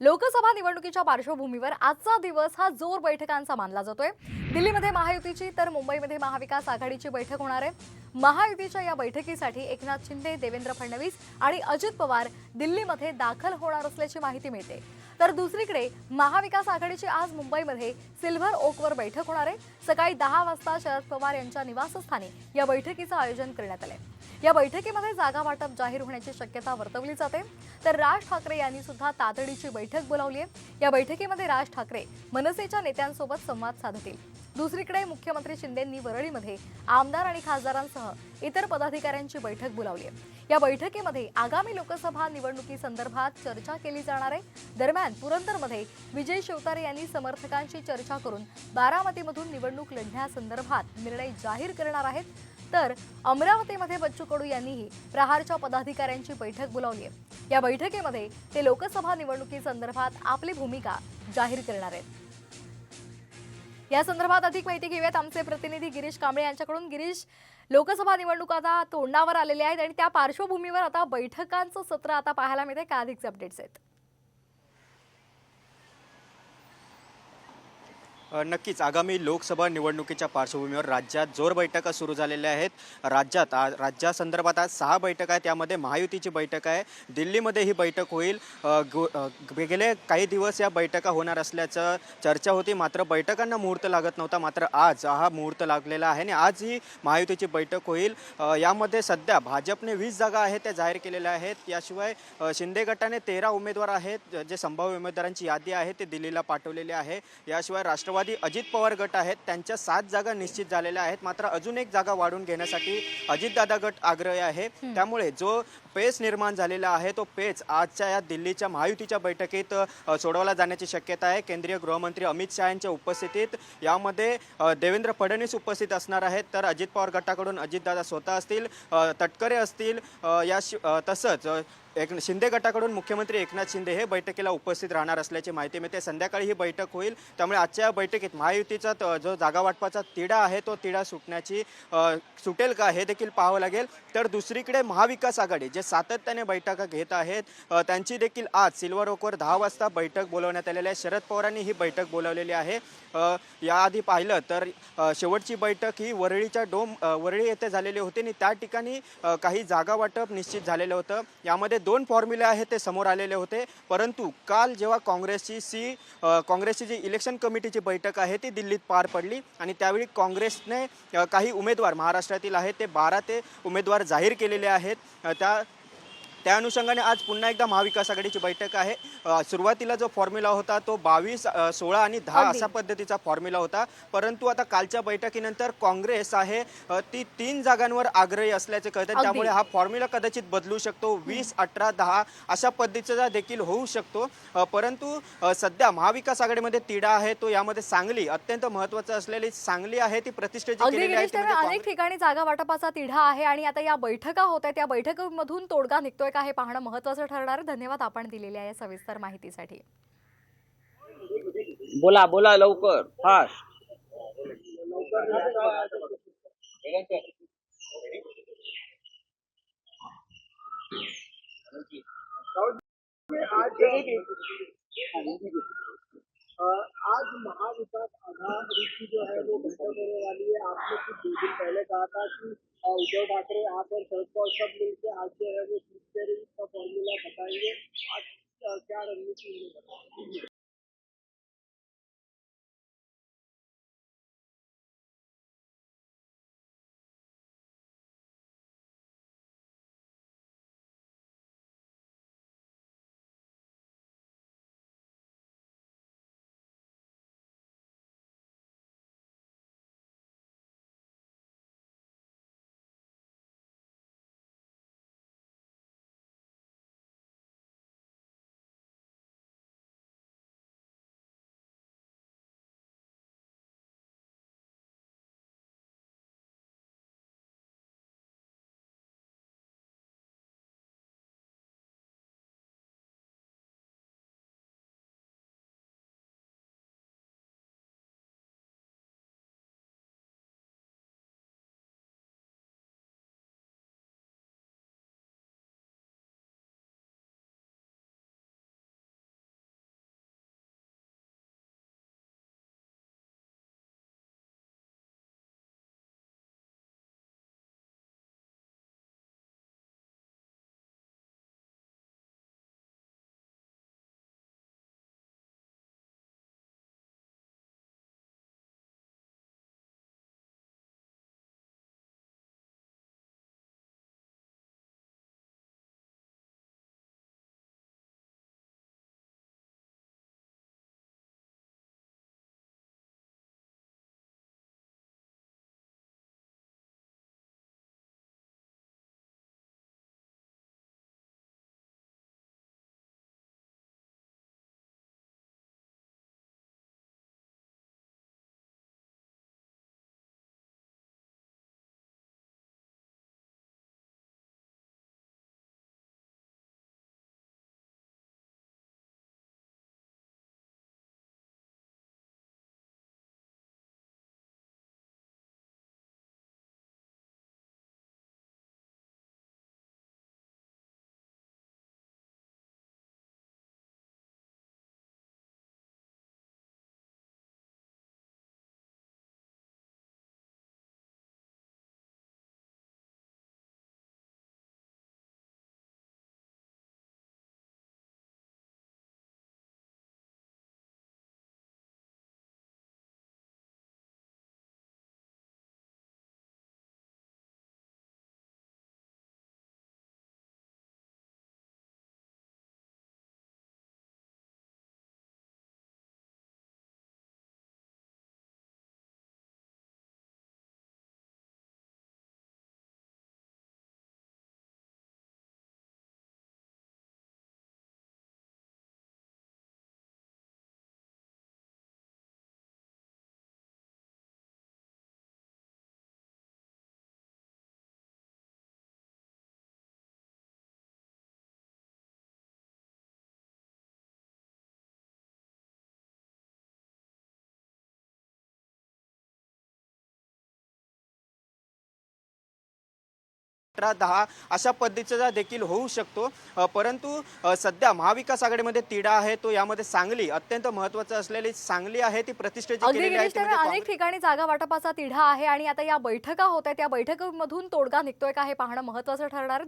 लोकसभा निवडणुकीच्या पार्श्वभूमीवर आजचा दिवस हा जोर बैठकांचा मानला जातोय. दिल्लीमध्ये महायुतीची तर मुंबईमध्ये महाविकास आघाडीची बैठक होणार आहे. महायुतीच्या या बैठकीसाठी एकनाथ शिंदे देवेंद्र फडणवीस आणि अजित पवार दिल्लीमध्ये दाखल होणार असल्याची माहिती मिळते. तर दुसरीकडे महाविकास आघाडीची आज मुंबईमध्ये सिल्व्हर ओकवर बैठक होणार आहे. सकाळी दहा वाजता शरद पवार यांच्या निवासस्थानी या बैठकीचं आयोजन करण्यात आलंय. या बैठकीमध्ये जागा वाटप जाहीर होण्याची शक्यता वर्तवली जाते. तर राज ठाकरे यांनी सुद्धा तातडीची बैठक बोलावली आहे. या बैठकीमध्ये राज ठाकरे मनसेच्या नेत्यांसोबत संवाद साधतील. दुसरीकडे मुख्यमंत्री शिंदेंनी वरळीमध्ये आमदार आणि खासदारांसह इतर पदाधिकाऱ्यांची बैठक बोलावली आहे. या बैठकीमध्ये आगामी लोकसभा निवडणुकीसंदर्भात चर्चा केली जाणार आहे. दरम्यान पुरंदरमध्ये विजय शिवतारे यांनी समर्थकांशी चर्चा करून बारामतीमधून निवडणूक लढण्यासंदर्भात निर्णय जाहीर करणार आहेत. तर अमरावतीमध्ये बच्चू कडू यांनीही प्रहारच्या पदाधिकाऱ्यांची बैठक बोलावली आहे. या बैठकीमध्ये ते लोकसभा निवडणुकीसंदर्भात आपली भूमिका जाहीर करणार आहेत. या संदर्भात अधिक माहिती घेऊयात. आमचे प्रतिनिधी गिरीश कांबळे यांच्याकडून. गिरीश लोकसभा निवडणूक आता तोंडावर आलेले आहेत आणि त्या पार्श्वभूमीवर आता बैठकांचं सत्र आता पाहायला मिळते काय अधिकचे अपडेट्स आहेत? नक्कीच. आगामी लोकसभा निवडणुकीच्या पार्श्वभूमीवर राज्यात जोर बैठका सुरू झालेल्या आहेत. राज्यात आ- राज्यासंदर्भात आज सहा बैठक आहेत. त्यामध्ये महायुतीची बैठक आहे. दिल्लीमध्ये ही बैठक होईल. गो- गेले काही दिवस या बैठका होणार असल्याचं चर्चा होती. मात्र बैठकांना मुहूर्त लागत नव्हता. मात्र आज हा मुहूर्त लागलेला आहे आणि आज ही महायुतीची बैठक होईल. यामध्ये सध्या भाजपने वीस जागा आहेत त्या जाहीर केलेल्या आहेत. याशिवाय शिंदे गटाने तेरा उमेदवार आहेत. जे संभाव्य उमेदवारांची यादी आहे ते दिल्लीला पाठवलेली आहे. याशिवाय राष्ट्रवादी अजित पवार गट आहेत. त्यांच्या सात जागा निश्चित झालेल्या आहेत. मात्र अजून एक जागा वाढून घेण्यासाठी अजितदादा गट आग्रही आहे. त्यामुळे जो पेच निर्माण झालेला आहे तो पेच आजच्या या दिल्लीच्या महायुतीच्या बैठकीत सोडवला जाण्याची शक्यता आहे. केंद्रीय गृहमंत्री अमित शहा यांच्या उपस्थितीत यामध्ये देवेंद्र फडणवीस उपस्थित असणार आहेत. तर अजित पवार गटाकडून अजितदादा स्वतः असतील तटकरे असतील या तसंच एक शिंदे गटाकडून मुख्यमंत्री एकनाथ शिंदे हे बैठकीला उपस्थित राहणार असल्याची माहिती मिळते. संध्याकाळी ही बैठक होईल. त्यामुळे आजच्या या बैठकीत महायुतीचा जो जागा वाटपाचा तिढा आहे तो तिढा सुटण्याची सुटेल का हे देखील पाहावं लागेल. तर दुसरीकडे महाविकास आघाडी जे सातत्याने बैठका घेत आहेत त्यांची देखील आज सिल्वर ओकवर दहा वाजता बैठक बोलवण्यात आलेली आहे. शरद पवारांनी ही बैठक बोलावलेली आहे. याआधी पाहिलं तर शेवटची बैठक ही वरळीच्या डोम वरळी येथे झालेली होती आणि त्या ठिकाणी काही जागा वाटप निश्चित झालेलं होतं. यामध्ये दोन फॉर्म्युले आहेत ते समोर आलेले होते. परंतु काल जेव्हा काँग्रेसची सी काँग्रेसची जी इलेक्शन कमिटीची बैठक आहे ती दिल्लीत पार पडली. आणि त्यावेळी काँग्रेसने काही उमेदवार महाराष्ट्रातील आहेत ते बारा ते उमेदवार जाहीर केलेले आहेत. त्या त्या अनुषंगाने आज पुन्हा एकदा महाविकास आघाडीची बैठक आहे. सुरुवातीला जो फॉर्म्युला होता तो बावीस सोळा आणि दहा. असा पद्धतीचा फॉर्म्युला होता. परंतु आता कालच्या बैठकीनंतर काँग्रेस आहे ती तीन जागांवर आग्रही असल्याचे कळते. त्यामुळे हा फॉर्म्युला कदाचित बदलू शकतो. वीस अठरा दहा अशा पद्धतीचा देखील होऊ शकतो. परंतु सध्या महाविकास आघाडीमध्ये तिढा आहे. तो यामध्ये सांगली अत्यंत महत्वाचं असलेली सांगली आहे. ती प्रतिष्ठेची अनेक ठिकाणी जागा वाटपाचा तिढा आहे आणि आता या बैठका होत आहेत. त्या बैठकीमधून तोडगा निघतोय. का हे पाहणं महत्वाचं ठरणार? धन्यवाद आपण दिलेल्या या सविस्तर माहितीसाठी. बोला बोला लवकर फास्ट. वो होने वाली है। आपने कुछ दो दिन पहले कहा था कि उद्धव ठाकरे आप और शरद पवार सब मिलकर आज जो है वो फॉर्मूला बताएँगे। आज क्या रणनीति अठरा दहा अशा पद्धतीचा देखील होऊ शकतो. परंतु सध्या महाविकास आघाडीमध्ये तिढा आहे तो यामध्ये सांगली अत्यंत महत्त्वाचं असलेली सांगली आहे ती प्रतिष्ठेची म्हणजे अनेक ठिकाणी जागा वाटपाचा तिढा आहे आणि आता या बैठका होत आहेत. त्या बैठकीमधून तोडगा निघतोय का हे पाहणं महत्वाचं ठरणार.